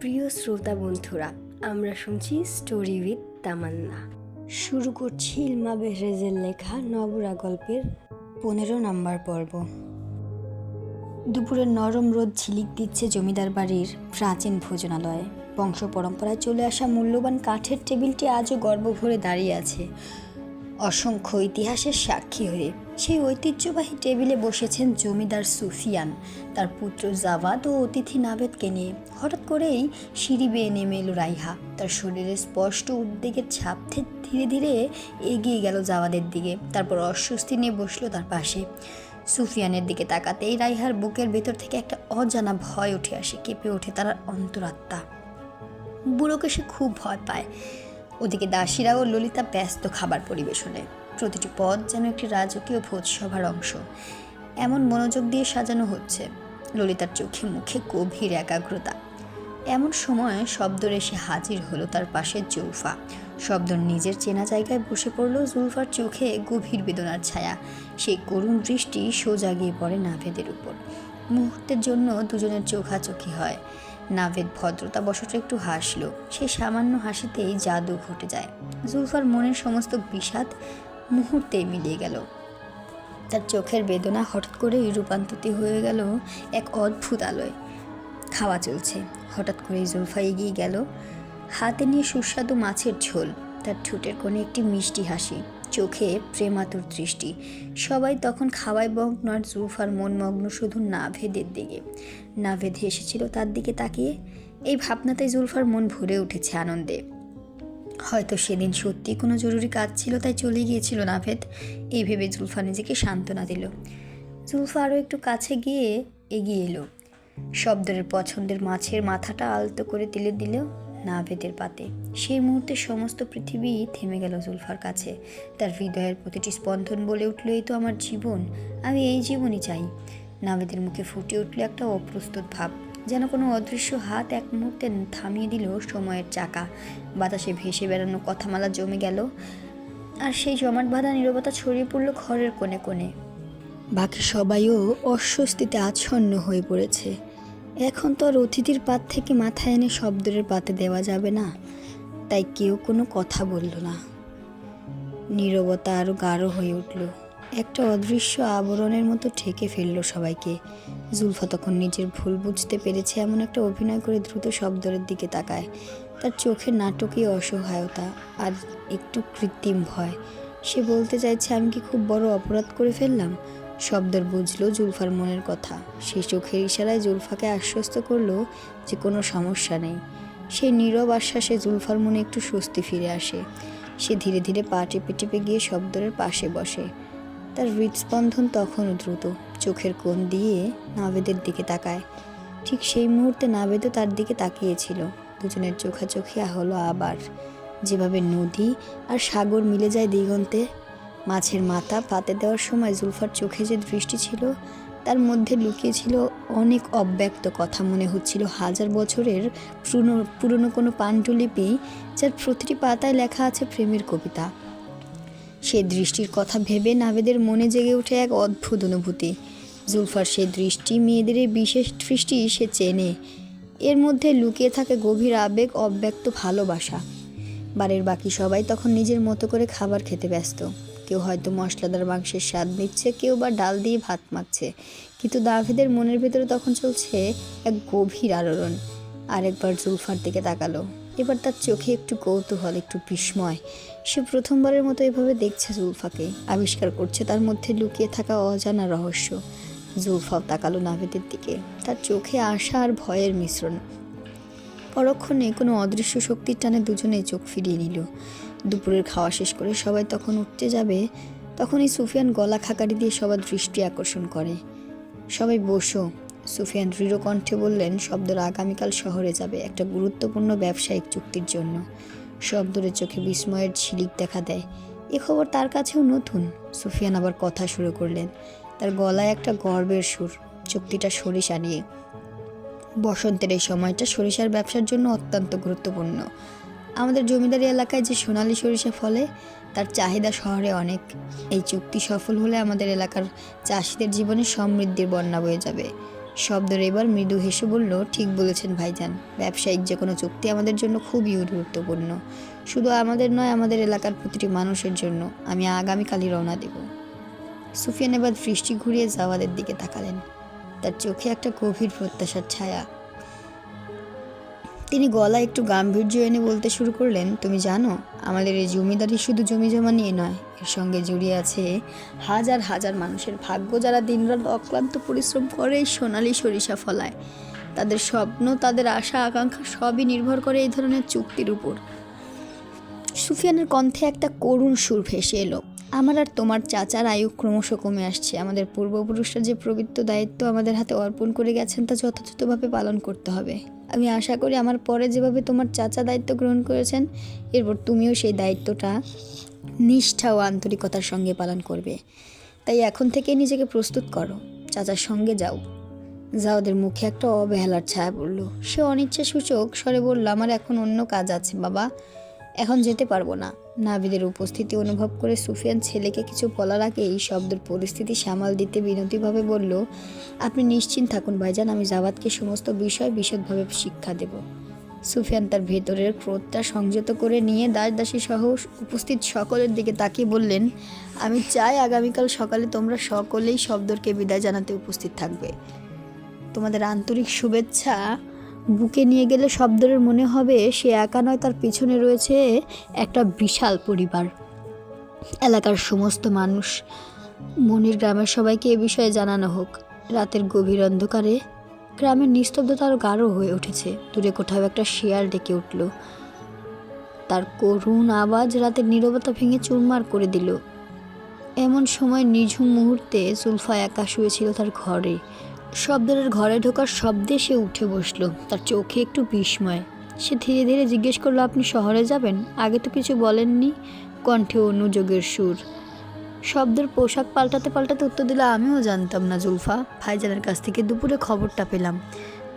প্রিয় শ্রোতা বন্ধুরা, আমরা শুনছি স্টোরি উইথ তামান্না শুরু করছি ইলমা বেহরেজের লেখা নবরা গল্পের পনেরো নাম্বার পর্ব। দুপুরের নরম রোদ ঝিলিক দিচ্ছে জমিদার বাড়ির প্রাচীন ভোজনালয়ে। বংশ পরম্পরায় চলে আসা মূল্যবান কাঠের টেবিলটি আজও গর্ব ভরে দাঁড়িয়ে আছে। অসংখ্য ইতিহাসের সাক্ষী হয়ে সেই ঐতিহ্যবাহী টেবিলে বসেছেন জমিদার সুফিয়ান। তার পুত্র জাভাদ ও অতিথি নাভেদকে নিয়ে। হঠাৎ করেই সিঁড়ি বেয়ে নেমে এলো রাইহা। তার শরীরে স্পষ্ট উদ্বেগের ছাপথে ধীরে ধীরে এগিয়ে গেল জাওয়াদের দিকে। তারপর অস্বস্তি নিয়ে বসল তার পাশে। সুফিয়ানের দিকে তাকাতেই রাইহার বুকের ভেতর থেকে একটা অজানা ভয় উঠে আসে। কেঁপে ওঠে তার অন্তরাত্মা। বুড়োকে সে খুব ভয় পায়। ওদিকে দাসীরা ও ললিতা ব্যস্ত খাবার পরিবেশনে। প্রতিটি পদ যেন একটি রাজকীয় ভোজসভার অংশ। এমন মনোযোগ দিয়ে সাজানো হচ্ছে। ললিতার চোখে মুখে গভীর একাগ্রতা। এমন সময় শব্দর এসে হাজির হলো তার পাশে জুলফা। শব্দর নিজের চেনা জায়গায় বসে পড়ল জুলফার চোখে গভীর বেদনার ছায়া। সেই করুণ দৃষ্টি সোজা গিয়ে পড়ে নাভেদের উপর। মুহূর্তের জন্য দুজনের চোখাচোখি হয়। নাভেদ ভদ্রতা বশত একটু হাসলো। সেই সামান্য হাসিতেই জাদু ঘটে যায়। জুলফার মনের সমস্ত বিষাদ মুহূর্তেই মিলিয়ে গেল। তার চোখের বেদনা হঠাৎ করেই রূপান্তরিত হয়ে গেল এক অদ্ভুত আলোয়। খাওয়া চলছে। হঠাৎ করে জুলফা এগিয়ে গেল। হাতে নিয়ে সুস্বাদু মাছের ঝোল। তার ঠোঁটের কোণে একটি মিষ্টি হাসি। চোখে প্রেমাতুর দৃষ্টি। সবাই তখন খাওয়ায় মগ্ন আর জুলফার মন মগ্ন শুধু নাভেদের দিকে। নাভেদ হেসেছিল তার দিকে তাকিয়ে। এই ভাবনাতে জুলফার মন ভরে উঠেছে আনন্দে। হয়তো সেদিন সত্যি কোনো জরুরি কাজ ছিল, তাই চলে গিয়েছিল নাভেদ। এই ভেবে জুলফা নিজেকে সান্ত্বনা দিল। জুলফা আরও একটু কাছে গিয়ে এগিয়ে এলো। শব্দের পছন্দের মাছের মাথাটা আলতো করে দিলে দিল। নাভেদের পাতে। সেই মুহূর্তে সমস্ত পৃথিবী থেমে গেল জুলফার কাছে। তার হৃদয়ের প্রতিটি স্পন্দন বলে উঠল, এই তো আমার জীবন, আমি এই জীবনই চাই। নাভেদের মুখে ফুটে উঠল একটা অপ্রস্তুত ভাব, যেন কোনো অদৃশ্য হাত এক মুহূর্তে থামিয়ে দিল সময়ের চাকা। বাতাসে ভেসে বেড়ানো কথামালা জমে গেল, আর সেই জমাট বাঁধা নীরবতা ছড়িয়ে পড়ল ঘরের কোণে কোণে। বাকি সবাইও অস্বস্তিতে আচ্ছন্ন হয়ে পড়েছে। এখন তো আর অতিথির পাত থেকে মাথায় এনে শব্দের পাতে দেওয়া যাবে না। তাই কেউ কোনো কথা বলল না। নীরবতা আরও গাঢ় হয়ে উঠল। একটা অদৃশ্য আবরণের মতো ঠেকে ফেলল সবাইকে। জুলফা তখন নিজের ভুল বুঝতে পেরেছে, এমন একটা অভিনয় করে দ্রুত শব্দরের দিকে তাকায়। তার চোখে নাটকীয় অসহায়তা আর একটু কৃত্রিম ভয়। সে বলতে চাইছে, আমি কি খুব বড় অপরাধ করে ফেললাম? শব্দর বুঝলো জুলফার মনের কথা। সে চোখের ইশারায় জুলফাকে আশ্বস্ত করল যে কোনো সমস্যা নেই। সেই নীরব আশ্বাসে জুলফার মনে একটু স্বস্তি ফিরে আসে। সে ধীরে ধীরে পা টেপে টেপে গিয়ে শব্দরের পাশে বসে। তার হৃদস্পন্দন তখনও দ্রুত। চোখের কোণ দিয়ে নাভেদের দিকে তাকায়। ঠিক সেই মুহূর্তে নাভেদও তার দিকে তাকিয়েছিল। দুজনের চোখাচোখি হলো আবার। যেভাবে নদী আর সাগর মিলে যায় দিগন্তে মাছের মাথা পাতে দেওয়ার সময় জুলফার চোখে যে দৃষ্টি ছিল, তার মধ্যে লুকিয়ে ছিল অনেক অব্যক্ত কথা। মনে হচ্ছিল হাজার বছরের পুরনো পুরনো কোনো পাণ্ডুলিপি যার প্রতিটি পাতায় লেখা আছে প্রেমের কবিতা। সে দৃষ্টির কথা ভেবে নাভেদের মনে জেগে ওঠে এক অদ্ভুত অনুভূতি। জুলফার সেই দৃষ্টি, মেয়েদের বিশেষ দৃষ্টি সে চেনে। এর মধ্যে লুকিয়ে থাকে গভীর আবেগ, অব্যক্ত ভালোবাসা। বাড়ির বাকি সবাই তখন নিজের মতো করে খাবার খেতে ব্যস্ত। কেউ হয়তো মশলাদার মাংসের স্বাদ নিচ্ছে, কেউ বা ডাল দিয়ে ভাত মাখছে। কিন্তু দাভেদের মনের ভেতরে তখন চলছে এক গভীর আলোড়ন আরেকবার জুলফার দিকে তাকালো। এবার তার চোখে একটু কৌতূহল, একটু বিস্ময়। সে প্রথমবারের মতো এভাবে দেখছে জুলফাকে। আবিষ্কার করছে তার মধ্যে লুকিয়ে থাকা অজানা রহস্য। জুলফাও তাকালো নাভেদের দিকে। তার চোখে আশা আর ভয়ের মিশ্রণ। পরক্ষণে কোনো অদৃশ্য শক্তির টানে দুজনেই চোখ ফিরিয়ে নিল। দুপুরের খাওয়া শেষ করে সবাই তখন উঠতে যাবে, তখনই সুফিয়ান গলা খাকারি দিয়ে সবার দৃষ্টি আকর্ষণ করে। সবাই বসো, সুফিয়ান দৃঢ় কণ্ঠে বললেন, শব্দরা আগামীকাল শহরে যাবে, একটা গুরুত্বপূর্ণ ব্যবসায়িক চুক্তির জন্য। শব্দরের চোখে বিস্ময়ের ঝিলিক দেখা দেয়। এ খবর তার কাছেও নতুন? সুফিয়ান আবার কথা শুরু করলেন। তার গলায় একটা গর্বের সুর, চুক্তিটা সরিষা নিয়ে। বসন্তের এই সময়টা সরিষার ব্যবসার জন্য অত্যন্ত গুরুত্বপূর্ণ। আমাদের জমিদারি এলাকায় যে সোনালি সরিষা ফলে, তার চাহিদা শহরে অনেক। এই চুক্তি সফল হলে আমাদের এলাকার চাষিদের জীবনে সমৃদ্ধির বন্যা বয়ে যাবে। শব্দের এবার মৃদু হেসে বলল, ঠিক বলেছেন ভাইজান, ব্যবসায়িক যে কোনো চুক্তি আমাদের জন্য খুবই গুরুত্বপূর্ণ। শুধু আমাদের নয়, আমাদের এলাকার প্রতিটি মানুষের জন্য আমি আগামীকালই রওনা দেব। সুফিয়ান এবার দৃষ্টি ঘুরিয়ে জাওয়াদের দিকে তাকালেন। তার চোখে একটা গভীর প্রত্যাশার ছায়া তিনি গলা একটু গাম্ভীর্য এনে বলতে শুরু করলেন, তুমি জানো, আমাদের এই জমিদারি শুধু জমি জমা নিয়ে নয়, এর সঙ্গে জড়িয়ে আছে হাজার হাজার মানুষের ভাগ্য যারা দিনরাত অক্লান্ত পরিশ্রম করে সোনালি সরিষা ফলায়। তাদের স্বপ্ন, তাদের আশা, আকাঙ্ক্ষা সবই নির্ভর করে এই ধরনের চুক্তির উপর। সুফিয়ানের কণ্ঠে একটা করুণ সুর ভেসে এলো। আমার আর তোমার চাচার আয়ু ক্রমশ কমে আসছে। আমাদের পূর্বপুরুষরা যে প্রবৃত্ত দায়িত্ব আমাদের হাতে অর্পণ করে গেছেন তা যথাযথভাবে পালন করতে হবে। আমি আশা করি আমার পরে যেভাবে তোমার চাচা দায়িত্ব গ্রহণ করেছেন, এরপর তুমিও সেই দায়িত্বটা নিষ্ঠা ও আন্তরিকতার সঙ্গে পালন করবে। তাই এখন থেকে নিজেকে প্রস্তুত করো। চাচার সঙ্গে যাও। জাওদের মুখে একটা অবহেলার ছায়া পড়ল। সে অনিচ্ছা সূচক স্বরে বলল, আমার এখন অন্য কাজ আছে বাবা। এখন যেতে পারব না। নাবিদের উপস্থিতি অনুভব করে সুফিয়ান ছেলেকে কিছু বলার আগে এই শব্দের পরিস্থিতি সামাল দিতে বিনতিভাবে বলল, আপনি নিশ্চিন্ত থাকুন ভাইজান, আমি জাবাদকে সমস্ত বিষয় বিশদভাবে শিক্ষা দেব। সুফিয়ান তার ভেতরের ক্রোধটা সংযত করে নিয়ে দাস দাসী সহ উপস্থিত সকলের দিকে তাকিয়ে বললেন, আমি চাই আগামীকাল সকালে তোমরা সকলেই শব্দকে বিদায় জানাতে উপস্থিত থাকবে। তোমাদের আন্তরিক শুভেচ্ছা বুকে নিয়ে গেলে শব্দের মনে হবে, সে একা নয়, তার পিছনে রয়েছে একটা বিশাল পরিবার। এলাকার সমস্ত মানুষ। মনির গ্রামের সবাইকে এ বিষয়ে জানানো হোক। রাতের গভীর অন্ধকারে গ্রামের নিস্তব্ধতা আরও গাঢ় হয়ে উঠেছে। দূরে কোথাও একটা শিয়াল ডেকে উঠল। তার করুণ আওয়াজ রাতের নীরবতা ভেঙে চুরমার করে দিল। এমন সময় নিঝুম মুহূর্তে জুলফা একা শুয়েছিল তার ঘরে। শব্দের ঘরে ঢোকার শব্দে সে উঠে বসল। তার চোখে একটু বিস্ময়। সে ধীরে ধীরে জিজ্ঞেস করল, আপনি শহরে যাবেন? আগে তো কিছু বলেননি। কণ্ঠে অনুযোগের সুর। শব্দের পোশাক পাল্টাতে পাল্টাতে উত্তর দিল, আমিও জানতাম না জুলফা। ভাইজানের কাছ থেকে দুপুরে খবরটা পেলাম।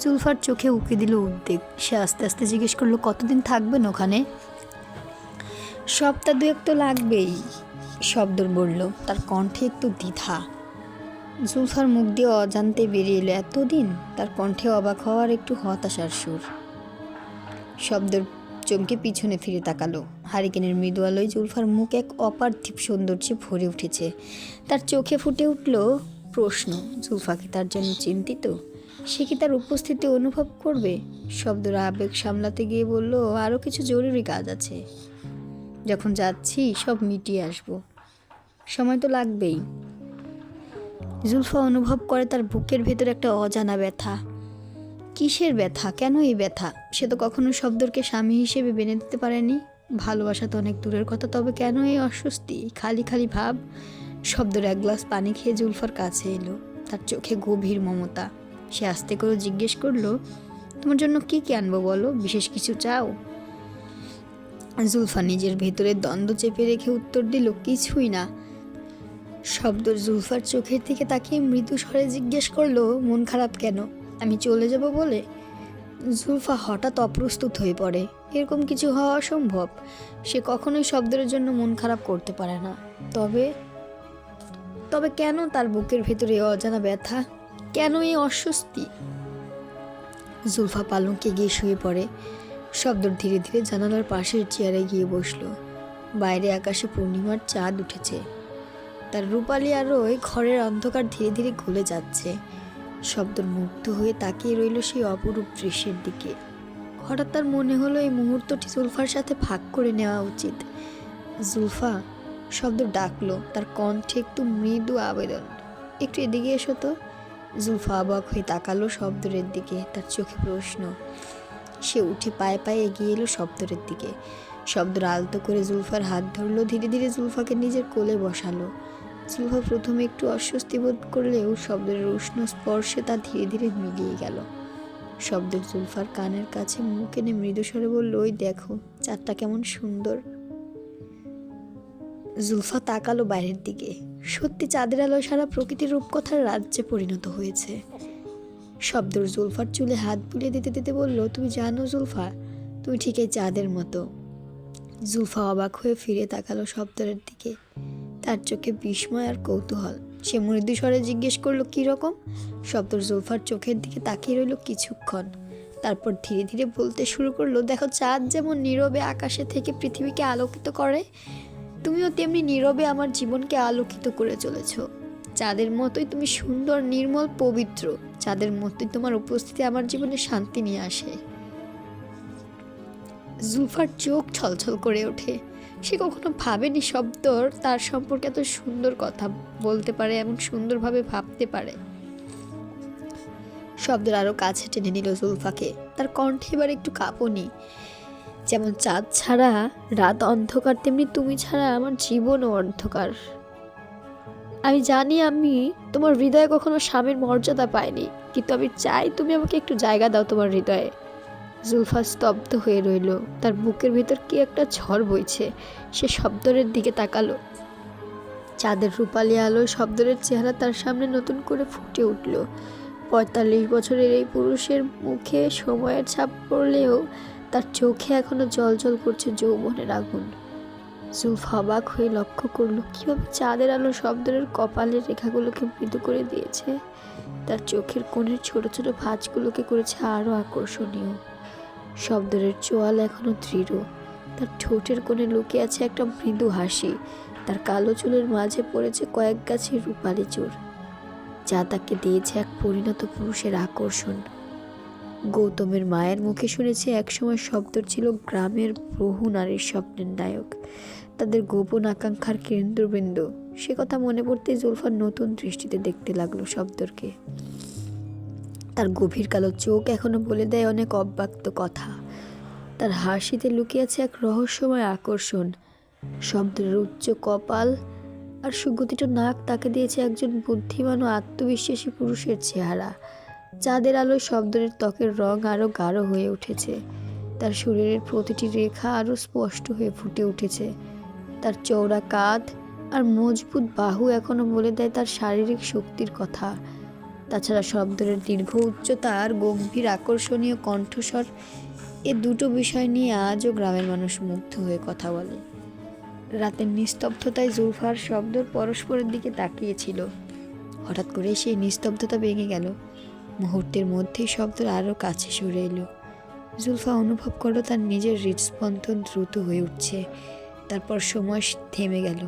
জুলফার চোখে উকি দিল উদ্বেগ। সে আস্তে আস্তে জিজ্ঞেস করল, কতদিন থাকবেন ওখানে? সপ্তাহ দুয়েক তো লাগবেই, শব্দর বলল। তার কণ্ঠে একটু দ্বিধা। জুলফার মুখ দিয়ে অজান্তে বেরিয়ে এলো, এতদিন? তার কণ্ঠে অবাক হওয়ার একটু হতাশার সুর। শব্দের চমকে পিছনে ফিরে তাকালো। হারিকেনের মৃদু আলোয় জুলফার মুখ এক অপার্থিব সৌন্দর্যে ভরে উঠেছে। তার চোখে ফুটে উঠল প্রশ্ন, জুলফা কি তার জন্য চিন্তিত? সে কি তার উপস্থিতি অনুভব করবে? শব্দর আবেগ সামলাতে গিয়ে বলল আরও কিছু জরুরি কাজ আছে। যখন যাচ্ছি সব মিটিয়ে আসব। সময় তো লাগবেই। জুলফা অনুভব করে তার বুকের ভেতর একটা অজানা ব্যথা। কিসের ব্যথা? কেন এই ব্যথা? সে তো কখনো শব্দকে স্বামী হিসেবে বেনে দিতে পারেনি। ভালোবাসা তো অনেক দূরের কথা, তবে কেন এই অস্বস্তি? খালি খালি ভাব। শব্দের এক গ্লাস পানি খেয়ে জুলফার কাছে এলো। তার চোখে গভীর মমতা। সে আস্তে করে জিজ্ঞেস করল, তোমার জন্য কি কি আনব বলো? বিশেষ কিছু চাও? জুলফা নিজের ভেতরে দ্বন্দ্ব চেপে রেখে উত্তর দিল, কিছুই না। শব্দ জুলফার চোখের দিকে তাকিয়ে মৃদু স্বরে জিজ্ঞেস করল, মন খারাপ কেন? আমি চলে যাব বলে? জুলফা হঠাৎ অপ্রস্তুত হয়ে পড়ে। এরকম কিছু হওয়া অসম্ভব। সে কখনোই শব্দের জন্য মন খারাপ করতে পারে না। তবে তবে কেন তার বুকের ভেতরে অজানা ব্যথা? কেন এই অস্বস্তি? জুলফা পালঙ্কে গিয়ে শুয়ে পড়ে। শব্দ ধীরে ধীরে জানালার পাশের চেয়ারে গিয়ে বসল। বাইরে আকাশে পূর্ণিমার চাঁদ উঠেছে। তার রূপালি আলোয় ঘরের অন্ধকার ধীরে ধীরে গলে যাচ্ছে। শব্দ মুগ্ধ হয়ে তাকিয়ে রইল সেই অপরূপ দৃশ্যের দিকে। হঠাৎ তার মনে হলো এই মুহূর্তটি জুলফার সাথে ভাগ করে নেওয়া উচিত। জুলফা শব্দ ডাকলো, তার কণ্ঠে একটু মৃদু আবেদন। একটু এদিকে এসো তো। জুলফা অবাক হয়ে তাকালো শব্দরের দিকে, তার চোখে প্রশ্ন। সে উঠে পায়ে পায়ে এগিয়ে এলো শব্দরের দিকে। শব্দর আলতো করে জুলফার হাত ধরলো, ধীরে ধীরে জুলফাকে নিজের কোলে বসালো। জুলফা প্রথমে একটু অস্বস্তি বোধ করলেও শব্দের উষ্ণ স্পর্শে তা ধীরে ধীরে মিলিয়ে গেল। শব্দের জুলফার কানের কাছে মুখ এনে মৃদুস্বরে বলল, ওই দেখো, চাঁদটা কেমন সুন্দর। জুলফা তাকালো বাইরের দিকে। সত্যি চাঁদের আলো সারা প্রকৃতির রূপকথার রাজ্যে পরিণত হয়েছে। শব্দর জুলফার চুলে হাত বুলিয়ে দিতে দিতে বলল, তুমি জানো জুলফা, তুমি ঠিক এই চাঁদের মতো। জুলফা অবাক হয়ে ফিরে তাকালো শব্দের দিকে। তার চোখে বিস্ময় আর কৌতূহল। সে মৃদু স্বরে জিজ্ঞেস করল কীরকম শব্দর জুলফার চোখের দিকে তাকিয়ে রইল কিছুক্ষণ। তারপর ধীরে ধীরে বলতে শুরু করল, দেখো, চাঁদ যেমন নীরবে আকাশে থেকে পৃথিবীকে আলোকিত করে, তুমিও তেমনি নীরবে আমার জীবনকে আলোকিত করে চলেছ। চাঁদের মতোই তুমি সুন্দর, নির্মল, পবিত্র। চাঁদের মতোই তোমার উপস্থিতি আমার জীবনে শান্তি নিয়ে আসে। জুলফার চোখ ছলছল করে ওঠে। সে কখনো ভাবেনি শব্দর, তার সম্পর্কে এত সুন্দর কথা বলতে পারে, এমন সুন্দরভাবে ভাবতে পারে। শব্দের আরও কাছে টেনে নিল জুলফাকে। তার কণ্ঠে এবার একটু কাঁপনি। যেমন চাঁদ ছাড়া রাত অন্ধকার, তেমনি তুমি ছাড়া আমার জীবনও অন্ধকার। আমি জানি আমি তোমার হৃদয়ে কখনো স্বামীর মর্যাদা পাইনি, কিন্তু আমি চাই তুমি আমাকে একটু জায়গা দাও তোমার হৃদয়ে। জুলফা স্তব্ধ হয়ে রইল। তার বুকের ভিতর কি একটা ঝড় বইছে? সে শব্দরের দিকে তাকালো। চাঁদের রূপালি আলো শব্দরের চেহারা তার সামনে নতুন করে ফুটে উঠল। পঁয়তাল্লিশ বছরের এই পুরুষের মুখে সময়ের ছাপ পড়লেও তার চোখে এখনও জল করছে যৌবনের আগুন। জুলফা অবাক হয়ে লক্ষ্য করল, কীভাবে চাঁদের আলো শব্দরের কপালের রেখাগুলোকে মৃদু করে দিয়েছে? তার চোখের কোণের ছোট ছোট ভাঁজগুলোকে করেছে আরও আকর্ষণীয়। শব্দরের চোয়াল এখনও দৃঢ়। তার ঠোঁটের কোণে লুকে আছে একটা মৃদু হাসি। তার কালো চুলের মাঝে পড়েছে কয়েক গাছের রূপালি চোর যা তাকে দিয়েছে এক পরিণত পুরুষের আকর্ষণ। গৌতমের মায়ের মুখে শুনেছে একসময় শব্দর ছিল গ্রামের বহু নারীর স্বপ্নের নায়ক। তাদের গোপন আকাঙ্ক্ষার কেন্দ্রবিন্দু। সে কথা মনে পড়তে জুলফার নতুন দৃষ্টিতে দেখতে লাগল শব্দরকে। তার গভীর কালো চোখ এখনও বলে দেয় অনেক অব্যক্ত কথা। তার হাসিতে লুকিয়ে আছে এক রহস্যময় আকর্ষণ। শব্দের উচ্চ কপাল আর সুগতিত নাক তাকে দিয়েছে একজন বুদ্ধিমান ও আত্মবিশ্বাসী পুরুষের চেহারা। চাঁদের আলোয় শব্দের ত্বকের রং আরও গাঢ় হয়ে উঠেছে। তার শরীরের প্রতিটি রেখা আরও স্পষ্ট হয়ে ফুটে উঠেছে। তার চওড়া কাঁধ আর মজবুত বাহু এখনও বলে দেয় তার শারীরিক শক্তির কথা। তাছাড়া শব্দের দীর্ঘ উচ্চতা আর গম্ভীর আকর্ষণীয় কণ্ঠস্বর, এ দুটো বিষয় নিয়ে আজও গ্রামের মানুষ মুগ্ধ হয়ে কথা বলে। রাতের নিস্তব্ধতায় জুলফার শব্দ পরস্পরের দিকে তাকিয়েছিল। হঠাৎ করে সেই নিস্তব্ধতা ভেঙে গেল। মুহূর্তের মধ্যেই শব্দ আরও কাছে সরে এলো। জুলফা অনুভব করল তার নিজের হৃদস্পন্দন দ্রুত হয়ে উঠছে। তারপর সময় থেমে গেল।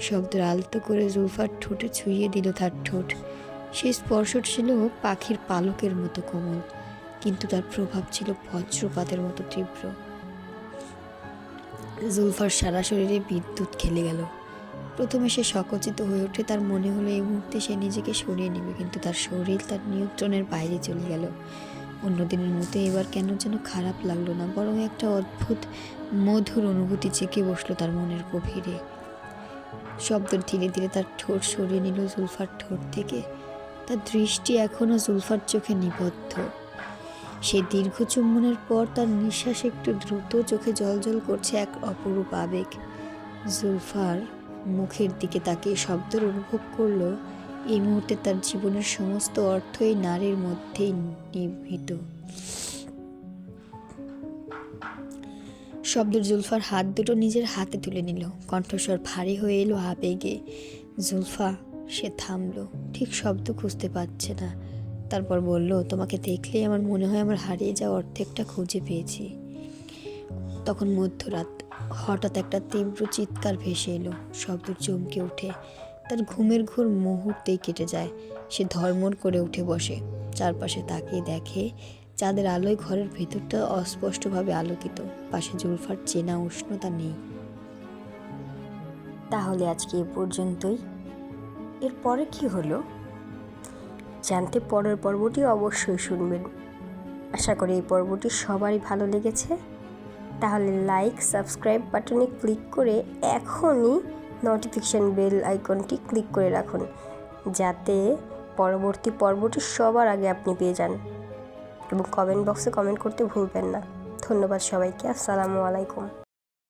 শব্দ আলতো করে জুলফার ঠোঁটে ছুঁয়ে দিল তার ঠোঁট। সেই স্পর্শ ছিল পাখির পালকের মতো কোমল, কিন্তু তার প্রভাব ছিল বজ্রপাতের মতো তীব্র। জুলফার সারা শরীরে বিদ্যুৎ খেলে গেল। প্রথমে সে সকচিত হয়ে ওঠে তার মনে হলো এই মুহূর্তে সে নিজেকে সরিয়ে নেবে, কিন্তু তার শরীর তার নিয়ন্ত্রণের বাইরে চলে গেল। অন্যদিনের মতো এবার কেন যেন খারাপ লাগল না, বরং একটা অদ্ভুত, মধুর অনুভূতি চেকে বসল তার মনের গভীরে। শব্দ ধীরে ধীরে তার ঠোঁট সরিয়ে নিল জুলফার ঠোঁট থেকে। তার দৃষ্টি এখনও জুলফার চোখে নিবদ্ধ। সে দীর্ঘ চুম্বনের পর তার নিঃশ্বাস একটু দ্রুত চোখে জল করছে এক অপরূপ আবেগ। জুলফার মুখের দিকে তাকিয়ে শব্দের অনুভব করল, এই মুহূর্তে তার জীবনের সমস্ত অর্থ এই নারীর মধ্যেই নিভৃত। শব্দের জুলফার হাত দুটো নিজের হাতে তুলে নিল। কণ্ঠস্বর ভারী হয়ে এলো আবেগে। জুলফা সে থামলো, ঠিক শব্দ খুঁজতে পারছে না। তারপর বলল, তোমাকে দেখলেই আমার মনে হয় আমার হারিয়ে যাওয়া অর্ধেকটা খুঁজে পেয়েছি। তখন মধ্যরাত হঠাৎ একটা তীব্র চিৎকার ভেসে এলো, শব্দ চমকে উঠে তার ঘুমের ঘোর মুহূর্তেই কেটে যায়। সে ধর্মর করে উঠে বসে। চারপাশে তাকিয়ে দেখে চাঁদের আলোয় ঘরের ভেতরটা অস্পষ্টভাবে আলোকিত। পাশে জুলফার চেনা উষ্ণতা নেই। তাহলে আজকে এ পর্যন্তই। এরপরে কি হলো? জানতে পরের পর্বটি অবশ্যই শুনবেন। আশা করি এই পর্বটি সবারই ভালো লেগেছে। তাহলে লাইক, সাবস্ক্রাইব বাটনে ক্লিক করে এখনই নোটিফিকেশান বেল আইকনটি ক্লিক করে রাখুন, যাতে পরবর্তী পর্বটি সবার আগে আপনি পেয়ে যান। এবং কমেন্ট বক্সে কমেন্ট করতে ভুলবেন না। ধন্যবাদ সবাইকে। আসসালামু আলাইকুম।